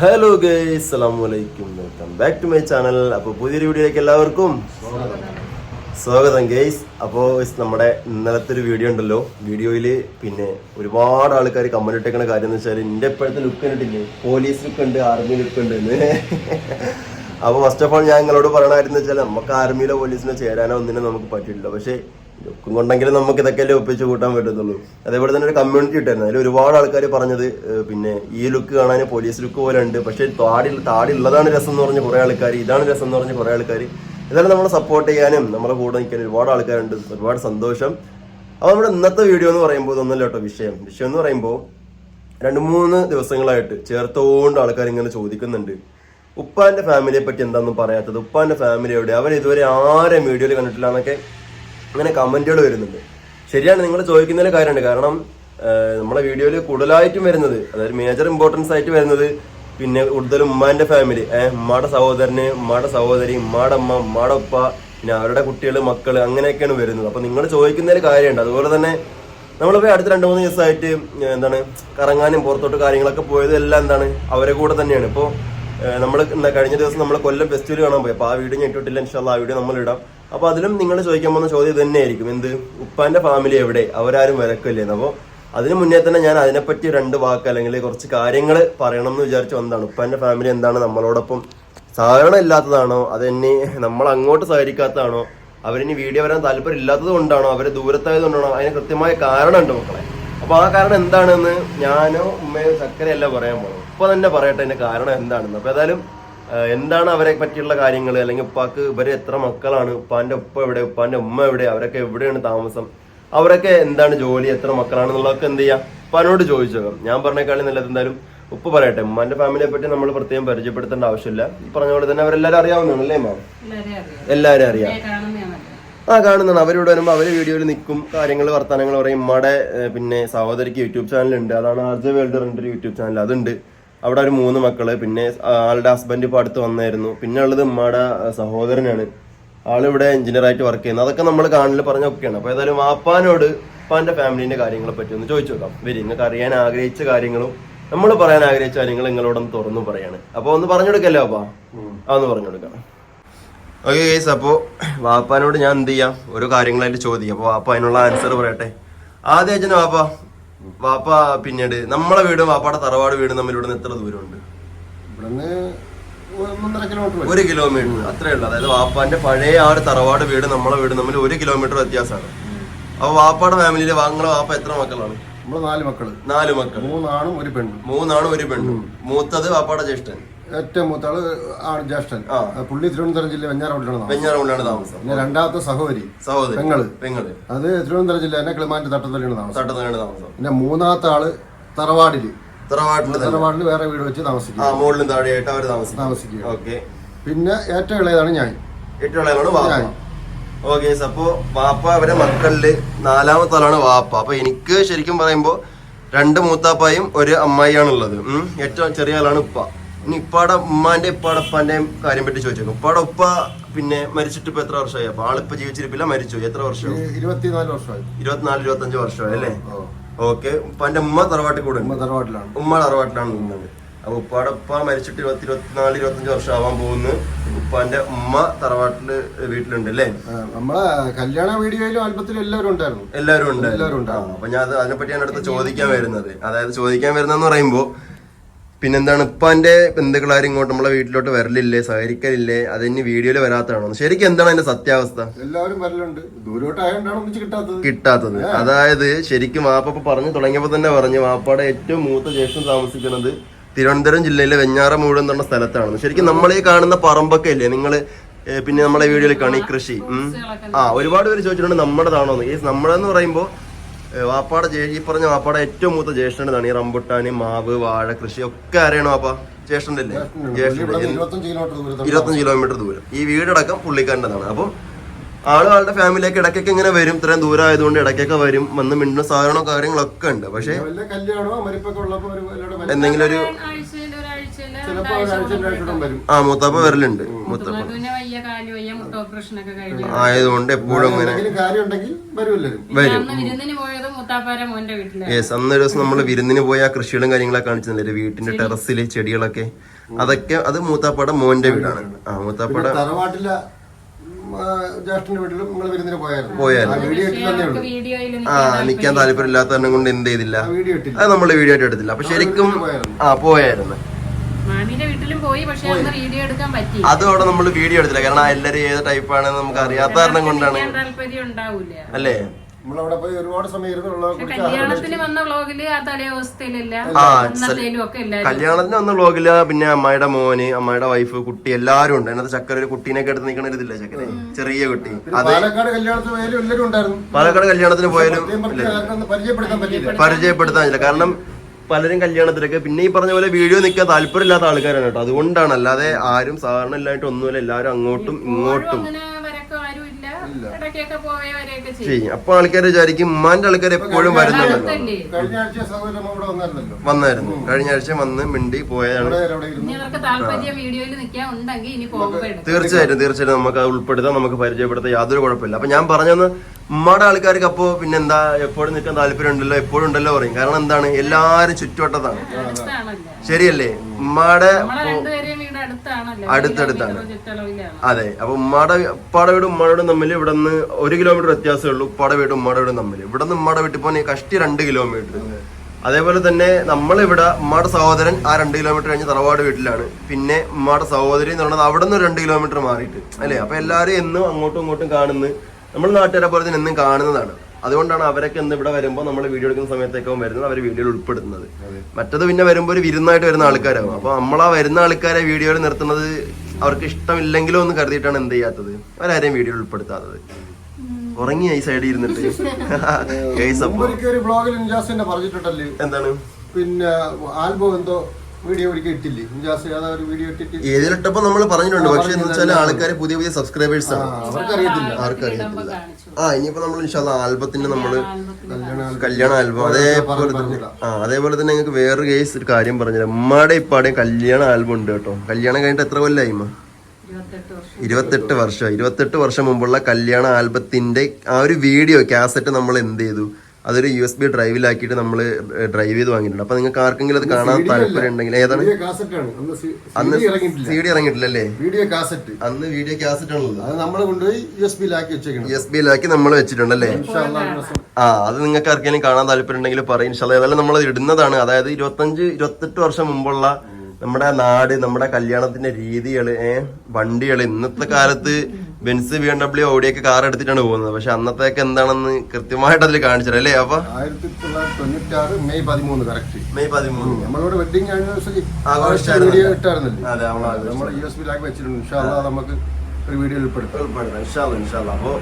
Hello guys അസ്സലാമു അലൈക്കും welcome back to my channel അപ്പോൾ പുതിയൊരു വീഡിയോയിലേക്ക് എല്ലാവർക്കും സ്വാഗതം ഗൈസ് അപ്പോൾ നമ്മുടെ ഇന്നലത്തെ ഒരു വീഡിയോ ഉണ്ടല്ലോ. വീഡിയോയിൽ പിന്നെ ഒരുപാട് ആൾക്കാർ കമന്റ് ഇട്ടേക്കണ കാര്യം എന്ന് വെച്ചാൽ എന്റെ ഇപ്പോഴത്തെ ലുക്ക് കണ്ടിട്ടില്ലേ? പോലീസ് ലുക്ക് ഉണ്ട് ആർമി ലുക്ക് ഉണ്ട് എന്ന്. അപ്പോൾ ഫസ്റ്റ് ഓഫ് ഓൾ ഞാൻ നിങ്ങളോട് പറയണമായിരുന്നു വെച്ചാൽ നമുക്ക് ആർമിയിലോ പോലീസിനോ ചേരാനോ ഒന്നിനും നമുക്ക് പറ്റില്ല പക്ഷേ ലുക്കും കൊണ്ടെങ്കിലും നമുക്ക് ഇതൊക്കെയല്ലേ ഒപ്പിച്ച് കൂട്ടാൻ പറ്റത്തുള്ളൂ. അതേപോലെ തന്നെ ഒരു കമ്മ്യൂണിറ്റി ഇട്ടായിരുന്നു അതിൽ ഒരുപാട് ആൾക്കാർ പറഞ്ഞത് പിന്നെ ഈ ലുക്ക് കാണാൻ പോലീസ് ലുക്ക് പോലെ ഉണ്ട്. പക്ഷേ താടി താടി ഉള്ളതാണ് രസം എന്ന് പറഞ്ഞ് കുറേ ആൾക്കാർ ഇതാണ് രസം എന്ന് പറഞ്ഞ് കുറേ ആൾക്കാർ ഇതെല്ലാം നമ്മളെ സപ്പോർട്ട് ചെയ്യാനും നമ്മളെ കൂടെ നിൽക്കാനും ഒരുപാട് ആൾക്കാരുണ്ട്. ഒരുപാട് സന്തോഷം. അപ്പോൾ നമ്മുടെ ഇന്നത്തെ വീഡിയോ എന്ന് പറയുമ്പോൾ ഇതൊന്നല്ല കേട്ടോ വിഷയം. വിഷയം എന്ന് പറയുമ്പോൾ രണ്ട് മൂന്ന് ദിവസങ്ങളായിട്ട് ചേർത്തോണ്ട് ആൾക്കാർ ഇങ്ങനെ ചോദിക്കുന്നുണ്ട്. ഉപ്പാന്റെ ഫാമിലിയെ പറ്റി എന്താണെന്നും പറയാത്തത്? ഉപ്പാന്റെ ഫാമിലി എവിടെ? അവർ ഇതുവരെ ആരെ വീഡിയോയിൽ കണ്ടിട്ടില്ല? എന്നൊക്കെ അങ്ങനെ കമന്റുകൾ വരുന്നുണ്ട്. ശരിയാണ് നിങ്ങൾ ചോദിക്കുന്നതിൽ കാര്യമുണ്ട്. കാരണം നമ്മുടെ വീഡിയോയിൽ കൂടുതലായിട്ടും വരുന്നത് അതായത് മേജർ ഇമ്പോർട്ടൻസ് ആയിട്ട് വരുന്നത് പിന്നെ കൂടുതലും ഉമ്മാന്റെ ഫാമിലി ഏഹ് ഉമ്മാടെ സഹോദരന് ഉമ്മാടെ സഹോദരി ഉമ്മാടെ അമ്മ ഉമ്മാടെ ഉപ്പ പിന്നെ അവരുടെ കുട്ടികൾ മക്കൾ അങ്ങനെയൊക്കെയാണ് വരുന്നത്. അപ്പൊ നിങ്ങൾ ചോദിക്കുന്നതിൽ കാര്യമുണ്ട്. അതുപോലെ തന്നെ നമ്മളിപ്പോ അടുത്ത രണ്ട് മൂന്ന് ദിവസമായിട്ട് എന്താണ് കറങ്ങാനും പുറത്തോട്ട് കാര്യങ്ങളൊക്കെ പോയത് എല്ലാം എന്താണ് അവരെ കൂടെ തന്നെയാണ്. ഇപ്പോൾ നമ്മൾ കഴിഞ്ഞ ദിവസം നമ്മൾ കൊല്ലം ഫെസ്റ്റിവൽ കാണാൻ പോയി. അപ്പോൾ ആ വീഡിയോ ഞാൻ ഇട്ടിട്ടില്ല. ഇൻഷാല്ല ആ വീഡിയോ നമ്മൾ ഇടാം അപ്പോൾ അതിലും നിങ്ങൾ ചോദിക്കാൻ പോകുന്ന ചോദ്യം ഇത് തന്നെയായിരിക്കും. എന്ത്? ഉപ്പാന്റെ ഫാമിലി എവിടെ? അവരാരും വരക്കില്ലേന്ന് അപ്പോൾ അതിന് മുന്നേ തന്നെ ഞാൻ അതിനെപ്പറ്റി രണ്ട് വാക്ക് അല്ലെങ്കിൽ കുറച്ച് കാര്യങ്ങൾ പറയണം എന്ന് വിചാരിച്ചു വന്നതാണ്. ഉപ്പാന്റെ ഫാമിലി എന്താണ്? നമ്മളോടൊപ്പം സഹകരണം ഇല്ലാത്തതാണോ? അതെന്നെ നമ്മൾ അങ്ങോട്ട് സഹകരിക്കാത്തതാണോ? അവരിനി വീഡിയോ വരാൻ താല്പര്യം ഇല്ലാത്തത് കൊണ്ടാണോ? അവരെ ദൂരത്തായത് കൊണ്ടാണോ? അതിന് കൃത്യമായ കാരണമുണ്ട് മക്കളെ. അപ്പൊ ആ കാരണം എന്താണെന്ന് ഞാനോ ഉമ്മയോ ചക്കരയല്ല പറയാൻ പോകണം ഉപ്പ തന്നെ പറയട്ടെ അതിന്റെ കാരണം എന്താണെന്ന്. അപ്പൊ ഏതായാലും എന്താണ് അവരെ പറ്റിയുള്ള കാര്യങ്ങൾ അല്ലെങ്കിൽ ഉപ്പാക്ക് ഇവരെ എത്ര മക്കളാണ്? ഉപ്പാന്റെ ഉപ്പ എവിടെ? ഉപ്പാന്റെ ഉമ്മ എവിടെ? അവരൊക്കെ എവിടെയാണ് താമസം? അവരൊക്കെ എന്താണ് ജോലി? എത്ര മക്കളാണെന്നുള്ളതൊക്കെ എന്ത് ചെയ്യാം? ഉപ്പാനോട് ചോദിച്ചോക്കാം ഞാൻ പറഞ്ഞേക്കാളും നല്ലത് എന്തായാലും ഉപ്പ് പറയട്ടെ. ഉമ്മാന്റെ ഫാമിലിയെ പറ്റി നമ്മൾ പ്രത്യേകം പരിചയപ്പെടുത്തേണ്ട ആവശ്യമില്ല. ഈ പറഞ്ഞ പോലെ തന്നെ അവരെല്ലാവരും അറിയാവുന്നതാണ് അല്ലേ മാം. എല്ലാവരും അറിയാം. ആ കാണുന്നതാണ്. അവരിവിടെ വരുമ്പോൾ അവർ വീഡിയോയിൽ നിൽക്കും. കാര്യങ്ങൾ വർത്തമാനങ്ങൾ പറയും. ഉമ്മയുടെ പിന്നെ സഹോദരിക്ക് യൂട്യൂബ് ചാനൽ ഉണ്ട് അതാണ് ആർ ജെ വേൾഡ് ഒരു യൂട്യൂബ് ചാനൽ. അതുണ്ട്. അവിടെ ഒരു മൂന്ന് മക്കൾ പിന്നെ ആളുടെ ഹസ്ബൻഡ് ഇപ്പോൾ അടുത്ത് വന്നായിരുന്നു. പിന്നെ ഉള്ളത് ഉമ്മയുടെ സഹോദരനാണ്. ആളിവിടെ എഞ്ചിനീയർ ആയിട്ട് വർക്ക് ചെയ്യുന്നത് അതൊക്കെ നമ്മൾ കാണലിൽ പറഞ്ഞൊക്കെയാണ് അപ്പോൾ ഏതായാലും വാപ്പാനോട് ഉപ്പാന്റെ ഫാമിലിന്റെ കാര്യങ്ങളെ പറ്റി ഒന്ന് ചോദിച്ചു നോക്കാം. വരി നിങ്ങൾക്ക് അറിയാൻ ആഗ്രഹിച്ച കാര്യങ്ങളും നമ്മൾ പറയാൻ ആഗ്രഹിച്ച കാര്യങ്ങൾ നിങ്ങളോടൊന്ന് തുറന്നു പറയാണ്. അപ്പോൾ ഒന്ന് പറഞ്ഞു കൊടുക്കല്ലോ അപ്പാ അതൊന്ന് പറഞ്ഞു കൊടുക്കാം. ഓക്കെ ഗൈസ് അപ്പോൾ വാപ്പാനോട് ഞാൻ എന്ത് ചെയ്യാം? ഓരോ കാര്യങ്ങളായിട്ട് ചോദിക്കാം. അപ്പോൾ വാപ്പ അതിനുള്ള ആൻസർ പറയട്ടെ. ആദ്യം അച്ഛന് വാപ്പ വാപ്പ പിന്നീട് നമ്മളെ വീടും വാപ്പാടെ തറവാട് വീടും തമ്മിൽ ഇവിടുന്ന് എത്ര ദൂരമുണ്ട്? ഇവിടുന്ന് ഒരു കിലോമീറ്റർ അത്രേ ഉള്ളൂ. അതായത് വാപ്പാന്റെ പഴയ ആ ഒരു തറവാട് വീട് നമ്മളെ വീട് തമ്മിൽ ഒരു കിലോമീറ്റർ വ്യത്യാസമാണ്. അപ്പൊ വാപ്പാടെ ഫാമിലിയിലെ വാങ്ങളെ വാപ്പ എത്ര മക്കളാണ്? നാല് മക്കൾ നാല് മക്കൾ മൂന്നാണും ഒരു പെണ്ണും. മൂന്നാണും ഒരു പെണ്ണും. മൂത്തത് വാപ്പാടെ ജ്യേഷ്ഠൻ. ഏറ്റവും മൂത്താൾ ആണ് ജ്യേഷ്ഠൻ. പുള്ളി തിരുവനന്തപുരം ജില്ല വെഞ്ഞാറോട്ടിലാണ് താമസം പിന്നെ രണ്ടാമത്തെ സഹോദരി സഹോദരി പെങ്ങൾ. പെങ്ങൾ. അത് തിരുവനന്തപുരം ജില്ല തന്നെ കിളിമാറ്റ് തട്ടത്തലാണ് താമസം തട്ടത്താണ് താമസം പിന്നെ മൂന്നാമത്തെ ആൾ തറവാടിൽ. തറവാട്ടിൽ തറവാടിൽ വേറെ വീട് വെച്ച് താമസിക്കും മുകളിലും താഴെയായിട്ട് അവർ താമസിക്കും. താമസിക്കുക. ഓക്കെ. പിന്നെ ഏറ്റവും ഇളയതാണ് ഞാൻ ഏറ്റവും ഇളയതാണ് വാപ്പ. ഓക്കെ അപ്പോ വാപ്പ അവരെ മക്കളിൽ നാലാമത്തെ ആളാണ് വാപ്പ. അപ്പൊ എനിക്ക് ശരിക്കും പറയുമ്പോ രണ്ട് മൂത്താപ്പായും ഒരു അമ്മായിയാണുള്ളത്. ഏറ്റവും ചെറിയ ആളാണ് ഉപ്പ. ഇനി ഇപ്പാടെ ഉമ്മാന്റെ ഇപ്പാടെ ഉപ്പാന്റെയും കാര്യം പറ്റി ചോദിച്ചേക്കും. ഇപ്പാടെ ഉപ്പ പിന്നെ മരിച്ചിട്ട് ഇപ്പൊ എത്ര വർഷമായി? അപ്പൊ ആളിപ്പോ ജീവിച്ചിരിപ്പില്ല മരിച്ചു. എത്ര വർഷം ഇരുപത്തിനാല് വർഷമായി. ഇരുപത്തിനാല് ഇരുപത്തഞ്ച് വർഷമായി അല്ലേ. ഓക്കെ. ഉപ്പാന്റെ ഉമ്മ തറവാട്ടിൽ കൂടെ ഉമ്മ തറവാട്ടിലാണ്. ഉമ്മ തറവാട്ടിലാണ് നിന്നത്. അപ്പൊ ഉപ്പാടെ ഉപ്പ മരിച്ചിട്ട് ഇരുപത്തി ഇരുപത്തിനാല് ഇരുപത്തഞ്ച് വർഷം ആവാൻ പോകുന്നു. ഉപ്പാന്റെ ഉമ്മ തറവാട്ടിൽ വീട്ടിലുണ്ട് അല്ലേ? നമ്മളെ കല്യാണ വീഡിയോയിലും ആൽബത്തിലും എല്ലാവരും ഉണ്ടായിരുന്നു. എല്ലാവരും ഉണ്ട് എല്ലാവരും ആ, അപ്പൊ ഞാൻ അതിനെപ്പറ്റി ഞാൻ അടുത്ത് ചോദിക്കാൻ വരുന്നത്. അതായത് ചോദിക്കാൻ വരുന്നതെന്ന് പറയുമ്പോ പിന്നെന്താണ് ഉപ്പാന്റെ ബന്ധുക്കളാരും ഇങ്ങോട്ട് നമ്മളെ വീട്ടിലോട്ട് വരലില്ലേ സഹകരിക്കലില്ലേ? അത് ഇനി വീഡിയോയിൽ വരാത്തതാണോ? ശരിക്കും എന്താണ് അതിന്റെ സത്യാവസ്ഥ? എല്ലാവരും വരലുണ്ട്. ദൂരോട്ടായോണ്ടാണ് കിട്ടാത്തത്. കിട്ടാത്തത്. അതായത് ശരിക്കും വാപ്പ ഇപ്പൊ പറഞ്ഞു തുടങ്ങിയപ്പോ തന്നെ പറഞ്ഞു വാപ്പയുടെ ഏറ്റവും മൂത്ത ജേഷ്ഠം താമസിക്കുന്നത് തിരുവനന്തപുരം ജില്ലയിലെ വെഞ്ഞാറമൂട് എന്ന സ്ഥലത്താണ്. ശരിക്കും നമ്മൾ ഈ കാണുന്ന പറമ്പൊക്കെ ഇല്ലേ? നിങ്ങൾ പിന്നെ നമ്മളെ വീഡിയോയിൽ കണി കൃഷി. ആ ഒരുപാട് പേര് ചോദിച്ചിട്ടുണ്ട് നമ്മുടേതാണോ ഈ നമ്മളെന്ന് പറയുമ്പോ ഏ, വാപ്പാടെ ജേ- ഈ പറഞ്ഞ വാപ്പാടെ ഏറ്റവും മൂത്ത ജ്യേഷ്ഠനാണ് ഈ റംബുട്ടാന് മാവ് വാഴ കൃഷി ഒക്കെ അറിയണോ വാപ്പ? ജ്യേഷ്ഠന്റെ അല്ലേ ഇരുപത്തഞ്ച് കിലോമീറ്റർ ദൂരം. ഈ വീടടക്കം പുള്ളിക്കാരന്റെതാണ്. അപ്പം ആൾ ആളുടെ ഫാമിലിയൊക്കെ ഇടയ്ക്കൊക്കെ ഇങ്ങനെ വരും. ഇത്രയും ദൂരം ആയതുകൊണ്ട് ഇടയ്ക്കൊക്കെ വരും. വന്ന് മിണ്ടുന്ന സാധനവും കാര്യങ്ങളൊക്കെ ഉണ്ട്. പക്ഷേ. എന്തെങ്കിലും ഒരു ആ മുത്തപ്പ വരലുണ്ട് മുത്തപ്പ. ആയതുകൊണ്ട് എപ്പോഴും അങ്ങനെ എന്തെങ്കിലും കാര്യം ഉണ്ടെങ്കിൽ വരും. യെസ് അന്ന് ഒരു ദിവസം നമ്മൾ വിരുന്നിന് പോയ ആ കൃഷികളും കാര്യങ്ങളൊക്കെ കാണിച്ചില്ലേ വീട്ടിന്റെ ടെറസിൽ ചെടികളൊക്കെ. അതൊക്കെ അത് മൂത്താപ്പാടെ മോന്റെ വീടാണ്. ആ മൂത്താപ്പാടെ ആ, പോയായിരുന്നു. നിക്കാൻ താല്പര്യം. ഇല്ലാത്തതിനെ കൊണ്ട് എന്ത് ചെയ്തില്ല. ആ വീഡിയോ ഇട്ടില്ല. അത് നമ്മൾ വീഡിയോ ആയിട്ട് എടുത്തില്ല. അപ്പൊ ശരിക്കും ആ പോയായിരുന്നു. മാമിന്റെ വീട്ടിലും പോയി പക്ഷെ അന്ന് വീഡിയോ എടുക്കാൻ പറ്റി. അതും അവിടെ നമ്മൾ വീഡിയോ എടുത്തില്ല. കാരണം ആ എല്ലാരും ഏത് ടൈപ്പ് ആണെന്ന് നമുക്ക് അറിയാത്ത കാരണം കൊണ്ടാണ്. ഞാൻ താല്പര്യം ഉണ്ടാവൂല. അല്ലേ? നമ്മളവിടെ പോയി ഒരുപാട് സമയം കല്യാണത്തിന് വന്ന വ്ളോഗിൽ ആ തലേവസ്ഥയിലില്ല കല്യാണത്തിന് വന്ന വ്ളോഗിൽ പിന്നെ അമ്മയുടെ മോന് അമ്മയുടെ വൈഫ് കുട്ടി എല്ലാരും ഉണ്ട്. അതിനകത്ത് ചക്കര ഒരു കുട്ടീനെ എടുത്ത് നിൽക്കണ ഇതില്ല ചക്കര? ചെറിയ കുട്ടി. പാലക്കാട് കല്യാണത്തിന് പോയാലും പാലക്കാട് കല്യാണത്തിന് പോയാലും പരിചയപ്പെടുത്താൻ പറ്റില്ല കാരണം പലരും കല്യാണത്തിലൊക്കെ. പിന്നെ ഈ പറഞ്ഞ പോലെ വീഡിയോ നിൽക്കാൻ താല്പര്യമില്ലാത്ത ആൾക്കാരാണ് കേട്ടോ. അതുകൊണ്ടാണ്. അല്ലാതെ ആരും സാധാരണ ഇല്ലായിട്ട് ഒന്നുമില്ല എല്ലാവരും അങ്ങോട്ടും ഇങ്ങോട്ടും അങ്ങനെ വരക്ക ആരും ഇല്ല ഇടയ്ക്കൊക്കെ പോയവരെയൊക്കെ ചെയ്യും. ചെയ്യും. അപ്പൊ ആൾക്കാർ വിചാരിക്കും ഉമ്മാന്റെ ആൾക്കാർ എപ്പോഴും വരുന്നുണ്ടല്ലോ. കഴിഞ്ഞ ആഴ്ച സഹോദരൻ ഇവിടെ വന്നായിരുന്നല്ലോ വന്നായിരുന്നു. കഴിഞ്ഞ ആഴ്ച വന്ന് മിണ്ടി എടുക്കാം. തീർച്ചയായിട്ടും തീർച്ചയായിട്ടും നമുക്ക് അത് ഉൾപ്പെടുത്താം നമുക്ക് പരിചയപ്പെടുത്താം. യാതൊരു കുഴപ്പമില്ല. അപ്പൊ ഞാൻ പറഞ്ഞെന്ന് ഉമ്മയുടെ ആൾക്കാർക്ക് അപ്പോ പിന്നെന്താ എപ്പോഴും നിൽക്കാൻ താല്പര്യം ഉണ്ടല്ലോ എപ്പോഴും ഉണ്ടല്ലോ പറയും. കാരണം എന്താണ്? എല്ലാരും ചുറ്റുവട്ടത്താണ്. അടുത്താണല്ലോ ശരിയല്ലേ? ഉമ്മയുടെ അടുത്തടുത്താണ്. അതെ അപ്പൊ ഉമ്മാടെ ഉപ്പാടെ വീടും ഉമ്മാടെ വീടും തമ്മിൽ ഇവിടെ നിന്ന് ഒരു കിലോമീറ്റർ വ്യത്യാസമേ ഉള്ളൂ ഉപ്പാടെ വീടും ഉമ്മാടെ വീടും തമ്മിൽ ഇവിടെ നിന്ന് ഉമ്മാടെ വീട്ടിൽ പോകാൻ കഷ്ടി രണ്ട് കിലോമീറ്റർ. അതേപോലെ തന്നെ നമ്മളിവിടെ ഉമ്മാടെ സഹോദരൻ ആ രണ്ട് കിലോമീറ്റർ കഴിഞ്ഞ് തറവാട് വീട്ടിലാണ്. പിന്നെ ഉമ്മാടെ സഹോദരി എന്ന് പറയുന്നത് അവിടെ നിന്ന് രണ്ട് കിലോമീറ്റർ മാറിയിട്ട് അല്ലേ? അപ്പൊ എല്ലാവരും എന്നും അങ്ങോട്ടും ഇങ്ങോട്ടും കാണുന്നു നമ്മൾ നാട്ടുകാരെ പോലെ തന്നെ എന്നും കാണുന്നതാണ്. അതുകൊണ്ടാണ് അവരൊക്കെ ഇന്ന് ഇവിടെ വരുമ്പോൾ നമ്മൾ വീഡിയോ എടുക്കുന്ന സമയത്തേക്കോ വരുന്നത് അവർ വീഡിയോയിൽ ഉൾപ്പെടുത്തുന്നത് മറ്റത് പിന്നെ വരുമ്പോൾ ഒരു വിരുന്നായിട്ട് വരുന്ന ആൾക്കാരാകും അപ്പൊ നമ്മളാ വരുന്ന ആൾക്കാരെ വീഡിയോയിൽ നിർത്തുന്നത് അവർക്ക് ഇഷ്ടമില്ലെങ്കിലോ എന്ന് കരുതിയിട്ടാണ് എന്ത് ചെയ്യാത്തത്? അവരാരെയും വീഡിയോയിൽ ഉൾപ്പെടുത്താത്തത്. ഉറങ്ങി ഈ സൈഡിൽ ഇരുന്നിട്ട്? എന്താണ്? പിന്നെ ആൽബം എന്തോ വീഡിയോ ഇട്ടില്ലേ? ഏതാ ഒരു വീഡിയോ ഇട്ടിട്ട്? ഏതിലിട്ടപ്പോ നമ്മൾ പറഞ്ഞിട്ടുണ്ട്. പക്ഷെ എന്ന് വെച്ചാൽ ആൾക്കാർ പുതിയ പുതിയ സബ്സ്ക്രൈബേഴ്സ് ആണ്. അവർക്കറിയത്തില്ല. ആർക്കും ഇടുമ്പോ അറിയത്തില്ല കാണിച്ചു. ആ ഇനിയിപ്പോ നമ്മൾ ഇൻഷാല്ല ആൽബത്തിന്റെ നമ്മൾ കല്യാണ ആൽബം. കല്യാണ ആൽബം. അതേപോലെ തന്നെ ആ അതേപോലെ തന്നെ ഞങ്ങൾക്ക് വേറൊരു കേസ് ഒരു കാര്യം പറഞ്ഞു ഉമ്മാടെ ഇപ്പാടെയും കല്യാണ ആൽബം ഉണ്ട് കേട്ടോ. കല്യാണം കഴിഞ്ഞിട്ട് എത്ര കൊല്ലായി ഉമ്മ ഇരുപത്തെട്ട് വർഷം. ഇരുപത്തെട്ട് വർഷം. ഇരുപത്തെട്ട് വർഷം മുമ്പുള്ള കല്യാണ ആൽബത്തിന്റെ ആ ഒരു വീഡിയോ കാസറ്റ് നമ്മൾ എന്ത് ചെയ്തു? അതൊരു യു എസ് ബി ഡ്രൈവിലാക്കിയിട്ട് നമ്മൾ ഡ്രൈവ് ചെയ്ത് വാങ്ങിയിട്ടുണ്ട്. അപ്പൊ നിങ്ങൾക്ക് ആർക്കെങ്കിലും അത് കാണാൻ താല്പര്യം ഉണ്ടെങ്കിൽ ഏതാണ്? അന്ന് സി- ഡി ഇറങ്ങിയിട്ടില്ലല്ലേ? Video cassette. അന്ന് വീഡിയോ കാസറ്റ് ആണല്ലോ അത് നമ്മൾ കൊണ്ടുപോയി യു എസ് ബിയിലാക്കി വെച്ചേക്കണം യു എസ് ബിയിലാക്കി നമ്മൾ വെച്ചിട്ടുണ്ടല്ലേ? ആ അത് നിങ്ങൾക്ക് ആർക്കെങ്കിലും കാണാൻ താല്പര്യം ഉണ്ടെങ്കിൽ പറയും ഇൻഷാല്ല ഏതായാലും നമ്മൾ ഇടുന്നതാണ്. അതായത് ഇരുപത്തഞ്ച് ഇരുപത്തെട്ട് വർഷം മുമ്പുള്ള നമ്മുടെ നാട് നമ്മുടെ കല്യാണത്തിന്റെ രീതികൾ ഏഹ് വണ്ടികൾ. ഇന്നത്തെ കാലത്ത് ബെൻസ് ബി എം ഡബ്ല്യു ഓടിയൊക്കെ കാർ എടുത്തിട്ടാണ് പോകുന്നത്. പക്ഷെ അന്നത്തേക്ക് എന്താണെന്ന് കൃത്യമായിട്ട് അതിൽ കാണിച്ചത് അല്ലേ? അപ്പൊ? ആയിരത്തി തൊള്ളായിരത്തി തൊണ്ണൂറ്റി ആറ് മെയ് പതിമൂന്ന് കറക്റ്റ് മെയ് പതിമൂന്ന്. നമ്മളോട് വെഡിങ് ആനിവേഴ്സറി ആഘോഷിച്ചായിരുന്നു. വീഡിയോ ഇട്ടായിരുന്നല്ലേ? അതെ, നമ്മൾ നമ്മൾ യു എസ് ബിയിലാക്കി വെച്ചിട്ടുണ്ട്. ഇൻഷാല്ലാ നമുക്ക് ഒരു വീഡിയോ ഉൾപ്പെടുത്താം. ഉൾപ്പെടുത്തണം. ഇൻഷാല്ലാ, ഇൻഷാല്ലാ. അപ്പൊ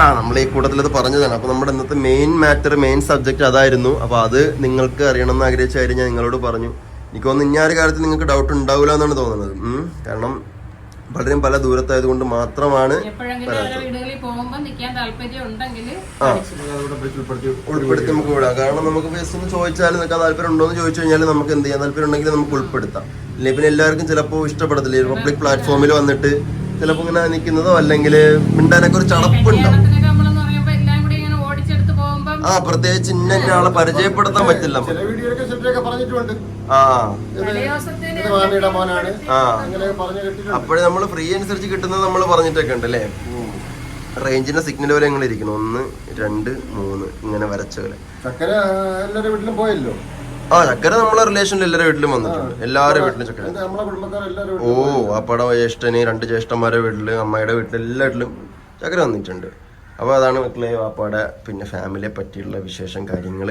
ആ നമ്മൾ ഈ കൂട്ടത്തിൽ അത് പറഞ്ഞതാണ്. അപ്പൊ നമ്മുടെ ഇന്നത്തെ മെയിൻ മാറ്റർ മെയിൻ സബ്ജക്ട് അതായിരുന്നു. അപ്പൊ അത് നിങ്ങൾക്ക് അറിയണമെന്ന് ആഗ്രഹിച്ച കാര്യം ഞാൻ നിങ്ങളോട് പറഞ്ഞു. എനിക്ക് തോന്നുന്നു ഇനി ആ ഒരു കാര്യത്തിൽ നിങ്ങൾക്ക് ഡൗട്ട് ഉണ്ടാവില്ല എന്നാണ് തോന്നുന്നത്. കാരണം പലരും പല ദൂരത്തായത് കൊണ്ട് മാത്രമാണ് ഉൾപ്പെടുത്തി നമുക്ക് വിടാം. കാരണം നമുക്ക് ഫേസ് ഒന്ന് ചോദിച്ചാൽ നിങ്ങൾക്ക് താല്പര്യം ഉണ്ടോ എന്ന് ചോദിച്ചു കഴിഞ്ഞാൽ നമുക്ക് എന്ത് ചെയ്യാം? താല്പര്യം ഉണ്ടെങ്കിൽ നമുക്ക് ഉൾപ്പെടുത്താം. ഇല്ലെങ്കിൽ പിന്നെ എല്ലാവർക്കും ചിലപ്പോൾ ഇഷ്ടപ്പെടത്തില്ല? പബ്ലിക് പ്ലാറ്റ്ഫോമിൽ വന്നിട്ട് ചിലപ്പോൾ ഇങ്ങനെ നിൽക്കുന്നതോ അല്ലെങ്കിൽ മിണ്ടാനൊക്കെ ഒരു ചടപ്പുണ്ടാവും ആ പ്രത്യേകിച്ച് ഇന്ന ഇന്ന ആളെ പരിചയപ്പെടുത്താൻ പറ്റില്ല. ചില വീഡിയോയിലൊക്കെ ചിലരൊക്കെ പറഞ്ഞിട്ടുണ്ട്. ആ. തലേദിവസത്തിന് ഇത് മാമിയുടെ മോനാണ്. ആ. പറഞ്ഞു കേട്ടിട്ടുണ്ട്. അപ്പോഴേ നമ്മൾ ഫ്രീ അനുസരിച്ച് കിട്ടുന്നത് നമ്മൾ പറഞ്ഞിട്ടൊക്കെ ഉണ്ട് അല്ലേ? റേഞ്ചിന്റെ സിഗ്നൽ വരെ എങ്ങനെ ഇരിക്കണം ഒന്ന് രണ്ട് മൂന്ന് ഇങ്ങനെ വരച്ച പോലെ. ചക്കര എല്ലാവരുടെ വീട്ടിലും പോയല്ലോ? ആ ചക്കര നമ്മളെ റിലേഷനിൽ എല്ലാവരുടെ വീട്ടിലും വന്നിട്ടുണ്ട്. എല്ലാവരുടെ വീട്ടിലും ചക്കര. നമ്മളെ ഓ അപ്പടം ജ്യേഷ്ഠന് രണ്ട് ജ്യേഷ്ഠന്മാരുടെ വീട്ടിൽ അമ്മയുടെ വീട്ടിൽ എല്ലാ വീട്ടിലും ചക്കര വന്നിട്ടുണ്ട്. അപ്പോൾ അതാണ് മക്കളെ വാപ്പാടെ പിന്നെ ഫാമിലിയെ പറ്റിയുള്ള വിശേഷം കാര്യങ്ങൾ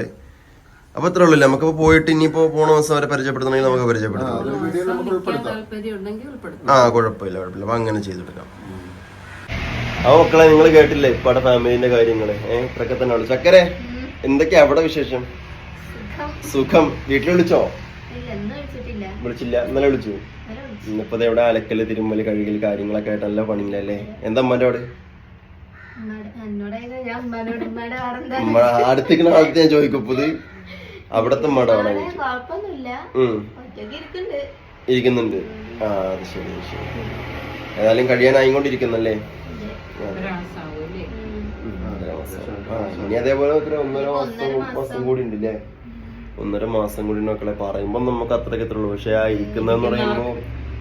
അപ്പോൾ ഇത്രേ ഉള്ളൂ നമുക്ക് പോയിട്ട് ഇനിയിപ്പോൾ പോണ ദിവസം അവരെ പരിചയപ്പെടുത്തണമെങ്കിൽ നമുക്ക് പരിചയപ്പെടുത്താം. ആ കുഴപ്പമില്ല കുഴപ്പമില്ല. അപ്പൊ അങ്ങനെ ചെയ്തെടുക്കാം ആ മക്കളെ നിങ്ങൾ കേട്ടില്ലേ ഇപ്പടെ ഫാമിലിന്റെ കാര്യങ്ങൾ? ഏഹ് ഇത്രയൊക്കെ തന്നെ ഉള്ളു. ചക്കരെ എന്തൊക്കെയാ അവിടെ വിശേഷം? സുഖം. വീട്ടിൽ വിളിച്ചോ? വിളിച്ചില്ല. ഇന്നലെ വിളിച്ചു? ഇന്നിപ്പോ ഇവിടെ അലക്കൽ തിരുമ്മൽ കഴുകൽ കാര്യങ്ങളൊക്കെ ആയിട്ട് നല്ല പണിയില്ലല്ലേ എന്താ അമ്മന്റെ അവിടെ? ഉമ്മാടെ- എന്നോടായത് ഞാൻ ചോദിക്കും ഇത് അവിടത്തെ ഒറ്റയ്ക്ക് ഇരിക്കുന്നുണ്ട്. ഇരിക്കുന്നുണ്ട്. ആ അത് ശരി ശരി. ഏതായാലും കഴിയാനായിക്കൊണ്ടിരിക്കുന്നല്ലേ ഇനി അതേപോലെ ഒരു ഒന്നര മാസം മാസം. കൂടി ഉണ്ടല്ലേ? ഒന്നര മാസം കൂടി മക്കളെ പറയുമ്പോ നമുക്ക് അത്രയ്ക്ക് എത്ര ഉള്ളൂ പക്ഷെ ആ ഇരിക്കുന്നതെന്ന് പറയുമ്പോ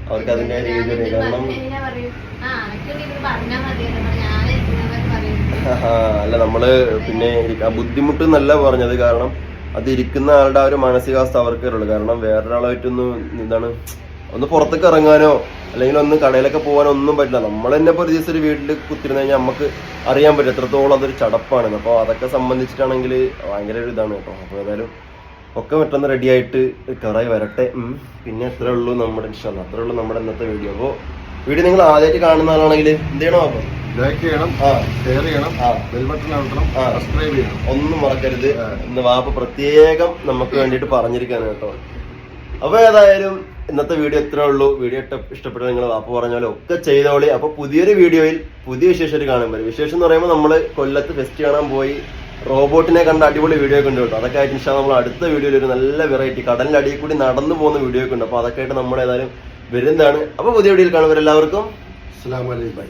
അവർക്ക് അതിന്റെ രീതി അറിയാം. കാരണം ഇങ്ങനെ പറയും ആ അനക്കൊക്കെ ഇത് പറഞ്ഞാ മതിയല്ലോ അപ്പൊ ഞാൻ ഇരിക്കുന്നവർ പറയും ആഹാ, അല്ല നമ്മൾ പിന്നെ ബുദ്ധിമുട്ട് എന്നല്ല പറഞ്ഞത് കാരണം അത് ഇരിക്കുന്ന ആളുടെ ആ ഒരു മാനസികാവസ്ഥ അവർക്ക് അറിയുള്ളൂ കാരണം വേറൊരാളായിട്ടൊന്ന് എന്താണ് ഒന്ന് പുറത്തേക്ക് ഇറങ്ങാനോ അല്ലെങ്കിൽ ഒന്ന് കടയിലൊക്കെ പോകാനോ ഒന്നും പറ്റില്ല. നമ്മൾ തന്നെ ഇപ്പോൾ ഒരു ദിവസം ഒരു വീട്ടിൽ കുത്തിരുന്ന് കഴിഞ്ഞാൽ നമുക്ക് അറിയാൻ പറ്റും എത്രത്തോളം അതൊരു ചടപ്പാണ്. അപ്പോൾ അതൊക്കെ സംബന്ധിച്ചിട്ടാണെങ്കിൽ ഭയങ്കര ഒരു ഇതാണ് കേട്ടോ. അപ്പോൾ ഏതായാലും ഒക്കെ പെട്ടെന്ന് റെഡി ആയിട്ട് കറായി വരട്ടെ. പിന്നെ എത്രയുള്ളൂ നമ്മുടെ ഇൻഷാല്ല അത്രേ ഉള്ളൂ നമ്മുടെ ഇന്നത്തെ വീഡിയോ അപ്പോൾ വീഡിയോ നിങ്ങൾ ആദ്യമായിട്ട് കാണുന്ന ആളാണെങ്കിൽ എന്ത് ചെയ്യണം അപ്പം ലൈക്ക് ചെയ്യണം ഷെയർ ചെയ്യണം ബെൽബട്ടൺ ബെൽ ബട്ടൺ അമർത്തണം സബ്സ്ക്രൈബ് ചെയ്യണം. ഒന്നും മറക്കരുത്. ഇന്ന് വാപ്പ പ്രത്യേകം നമുക്ക് വേണ്ടിയിട്ട് പറഞ്ഞിരിക്കാണ് കേട്ടോ. അപ്പൊ ഏതായാലും ഇന്നത്തെ വീഡിയോ ഇത്രേ ഉള്ളൂ. വീഡിയോ ഇഷ്ടപ്പെട്ടു നിങ്ങൾ വാപ്പ പറഞ്ഞ ഒക്കെ ചെയ്തോളി. അപ്പൊ പുതിയൊരു വീഡിയോയിൽ പുതിയ വിശേഷം കാണാൻ പറ്റും വിശേഷം എന്ന് പറയുമ്പോൾ നമ്മൾ കൊല്ലത്ത് ഫെസ്റ്റ് കാണാൻ പോയി. റോബോട്ടിനെ കണ്ട അടിപൊളി വീഡിയോ ഒക്കെ ഉണ്ട് കേട്ടോ. അതൊക്കെ ആയിട്ട് നമ്മൾ അടുത്ത വീഡിയോയിൽ ഒരു നല്ല വെറൈറ്റി കടലിന്റെ അടിയിൽ കൂടി നടന്നു പോകുന്ന വീഡിയോ ഒക്കെ ഉണ്ട്. അപ്പൊ അതൊക്കെ ആയിട്ട് നമ്മൾ ഏതായാലും വരുന്നതാണ്. അപ്പൊ പുതിയ വീഡിയോയിൽ കാണുമ്പോൾ എല്ലാവർക്കും അസ്സാം വലൈക്കും